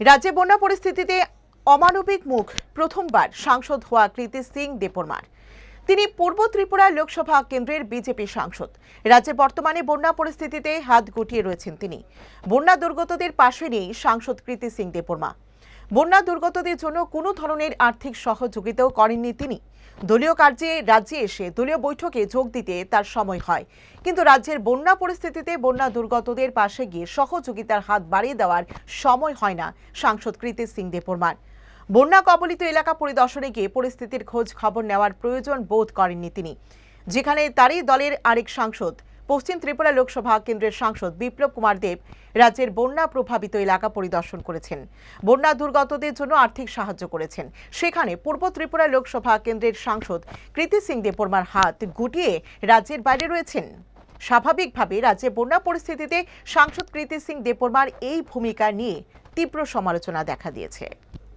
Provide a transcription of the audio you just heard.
রাজ্যে বন্যা পরিস্থিতিতে অমানবিক মুখ প্রথমবার সাংসদ হওয়া কৃতি সিং দেপরমার। তিনি পূর্ব ত্রিপুরা লোকসভা কেন্দ্রের বিজেপি সাংসদ। রাজ্যে বর্তমানে বন্যা পরিস্থিতিতে হাত গুটিয়ে রয়েছেন তিনি। বন্যা দুর্গতদের পাশে নেই সাংসদ কৃতি সিং দেপরমা। বন্যা দুর্গতদের জন্য কোনো ধরনের আর্থিক সহযোগিতাও করেননি তিনি। দলীয় কার্যে রাজ্যে এসে দলীয় বৈঠকে যোগ দিতে তার সময় হয়। কিন্তু রাজ্যের বন্যা পরিস্থিতিতে বন্যা দুর্গতদের পাশে গিয়ে সহযোগিতার হাত বাড়িয়ে দেওয়ার সময় হয় না সাংসদ কৃতি সিং দেপরমার বন্যা কবলিত এলাকা পরিদর্শনে গিয়ে পরিস্থিতির খোঁজ খবর নেওয়ার প্রয়োজন বোধ করেননি তিনি। যেখানে তারই দলের আরেক সাংসদ পশ্চিম ত্রিপুরা লোকসভা কেন্দ্রের সাংসদ বিপ্লব কুমার দেব রাজ্যের বন্যা প্রভাবিত এলাকা পরিদর্শন করেছেন। বন্যা দুর্গতদের জন্য আর্থিক সাহায্য করেছেন। সেখানে পূর্ব ত্রিপুরা লোকসভা কেন্দ্রের সাংসদ কৃতি সিং দেববর্মার হাত গুটিয়ে রাজ্যের বাইরে রয়েছেন। স্বাভাবিকভাবে রাজ্যে বন্যা পরিস্থিতিতে সাংসদ কৃতি সিং দেববর্মার এই ভূমিকা নিয়ে তীব্র সমালোচনা দেখা দিয়েছে।